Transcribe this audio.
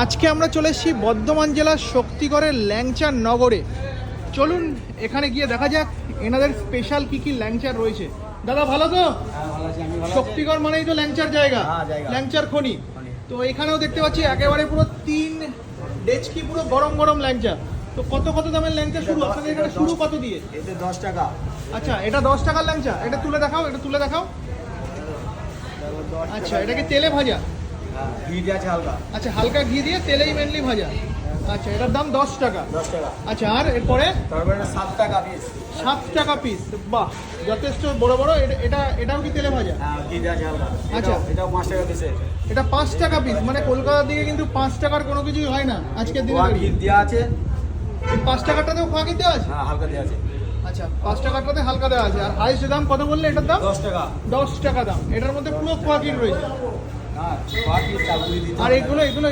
আজকে আমরা চলে এসেছি বর্ধমান জেলার শক্তিগড়ের ল্যাংচার নগরে। চলুন এখানে গিয়ে দেখা যাক এনাদের স্পেশাল কি কি ল্যাংচার রয়েছে। দাদা ভালো তো? হ্যাঁ শক্তিগড় মানেই তো ল্যাংচার জায়গা। হ্যাঁ, ল্যাংচার খনি। খনি। তো এখানেও দেখতে পাচ্ছি একেবারে পুরো তিন ডেচকি পুরো গরম গরম ল্যাংচা তো কত কত দামের ল্যাংচা শুরু? আপনাদের এখানে শুরু কত দিয়ে? এতে দশ টাকা। আচ্ছা এটা দশ টাকার ল্যাংচা এটা তুলে দেখাও এটা তুলে দেখাও। আচ্ছা এটাকে তেলে ভাজা। ঘি দিয়ে আছে হালকা। আচ্ছা হালকা ঘি দিয়ে তেলেই মেনলি ভাজা। আচ্ছা এটার দাম দশ টাকা। দশ টাকা। আচ্ছা আর এরপরে? তারপরে সাত টাকা পিস সাত টাকা পিস বাহ যথেষ্ট বড় বড়। এটা- এটা এটাও কি তেলে ভাজা? হ্যাঁ আচ্ছা। এটাও- পাঁচ টাকা পিসে এটা পাঁচ টাকা পিস মানে কলকাতার দিকে কিন্তু পাঁচ টাকার কোনো কিছুই হয় না আজকের দিনে ঘি দেওয়া আছে। পাঁচ টাকাটাতেও খোয়া কিনতে আছে? হ্যাঁ হালকা দেওয়া আছে। আচ্ছা পাঁচ টাকাটাতে হালকা দেওয়া আছে। আর হাইস্ট দাম কত বললে এটার দাম? দশ টাকা। দশ টাকা দাম। এটার মধ্যে পুরো খোয়া কিট রয়েছে। আর এগুলো এগুলো